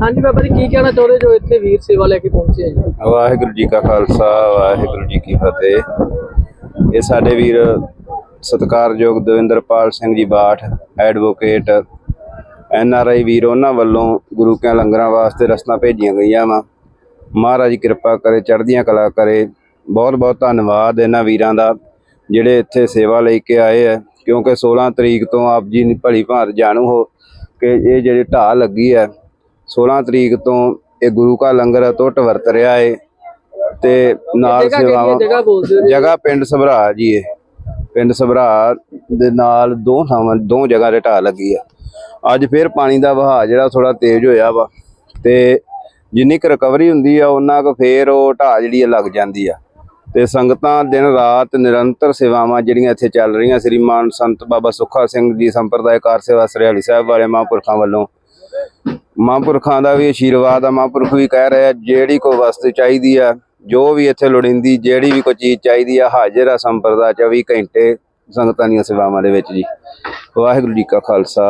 ਹਾਂਜੀ ਬਾਬਾ ਜੀ, ਕੀ ਕਹਿਣਾ ਚਾਹੁੰਦੇ ਜੋ ਇੱਥੇ ਵੀਰ ਸੇਵਾ ਲੈ ਕੇ ਪਹੁੰਚੇ ਆ ਜੀ? ਵਾਹਿਗੁਰੂ ਜੀ ਕਾ ਖਾਲਸਾ, ਵਾਹਿਗੁਰੂ ਜੀ ਕੀ ਫਤਿਹ। ਇਹ ਸਾਡੇ ਵੀਰ ਸਤਿਕਾਰਯੋਗ Davinderpal Singh ji Bath, advocate, N R I ਵੀਰ, ਉਹਨਾਂ ਵੱਲੋਂ ਗੁਰੂ ਕੇ ਲੰਗਰਾਂ ਵਾਸਤੇ ਰਸਤਾ ਭੇਜੀਆਂ ਗਈਆਂ ਵਾ। ਮਹਾਰਾਜ ਕਿਰਪਾ ਕਰੇ, ਚੜ੍ਹਦੀਆਂ ਕਲਾ ਕਰੇ। ਬਹੁਤ ਬਹੁਤ ਧੰਨਵਾਦ ਇਹਨਾਂ ਵੀਰਾਂ ਦਾ ਜਿਹੜੇ ਇੱਥੇ ਸੇਵਾ ਲੈ ਕੇ ਆਏ ਆ। ਕਿਉਂਕਿ 16 ਤਰੀਕ ਤੋਂ ਆਪ ਜੀ ਨੇ ਭਲੀ ਭਾਂਤ ਜਾਣੂ ਹੋ ਕਿ ਇਹ ਜਿਹੜੀ ਢਾਹ ਲੱਗੀ ਹੈ 16 ਤਰੀਕ ਤੋਂ ਇਹ ਗੁਰੂ ਕਾ ਲੰਗਰ ਅਟੁੱਟ ਵਰਤ ਰਿਹਾ ਏ ਤੇ ਨਾਲ? ਸੇਵਾਵਾਂ ਜਗ੍ਹਾ ਪਿੰਡ ਸਭਰਾ ਜੀ ਇਹ। ਪਿੰਡ ਸਭਰਾ ਦੇ ਨਾਲ ਦੋ ਥਾਵਾਂ ਦੋ ਜਗ੍ਹਾ ਤੇ ਢਾਹ ਲੱਗੀ ਆ। ਅੱਜ ਫਿਰ ਪਾਣੀ ਦਾ ਵਹਾਅ ਜਿਹੜਾ ਥੋੜਾ ਤੇਜ਼ ਹੋਇਆ ਵਾ ਤੇ ਜਿੰਨੀ ਕੁ ਰਿਕਵਰੀ ਹੁੰਦੀ ਆ ਉਹਨਾਂ ਕੁ ਫੇਰ ਉਹ ਢਾਹ ਜਿਹੜੀ ਲੱਗ ਜਾਂਦੀ ਆ। ਤੇ ਸੰਗਤਾਂ ਦਿਨ ਰਾਤ ਨਿਰੰਤਰ ਸੇਵਾਵਾਂ ਜਿਹੜੀਆਂ ਇੱਥੇ ਚੱਲ ਰਹੀਆਂ, ਸ੍ਰੀ ਮਾਨ ਸੰਤ ਬਾਬਾ ਸੁੱਖਾ ਸਿੰਘ ਜੀ ਸੰਪਰਦਾਇਕਾਰ ਸੇਵਾ ਸਰਿਆਲੀ ਸਾਹਿਬ ਵਾਲੇ ਮਹਾਂਪੁਰਖਾਂ ਵੱਲੋਂ। ਮਹਾਂਪੁਰਖਾਂ ਦਾ ਵੀ ਆਸ਼ੀਰਵਾਦ ਆ, ਮਹਾਂਪੁਰਖ ਵੀ ਕਹਿ ਰਹੇ ਆ, ਜਿਹੜੀ ਕੋਈ ਵਸਤੂ ਚਾਹੀਦੀ ਆ, ਜੋ ਵੀ ਇੱਥੇ ਲੋੜੀਂਦੀ ਜਿਹੜੀ ਵੀ ਕੋਈ ਚੀਜ਼ ਚਾਹੀਦੀ ਆ, ਹਾਜ਼ਰ ਆ ਸੰਪਰਦਾ 24 ਘੰਟੇ ਸੰਗਤਾਂ ਦੀਆਂ ਸੇਵਾਵਾਂ ਦੇ ਵਿੱਚ ਜੀ। ਵਾਹਿਗੁਰੂ ਜੀ ਕਾ ਖਾਲਸਾ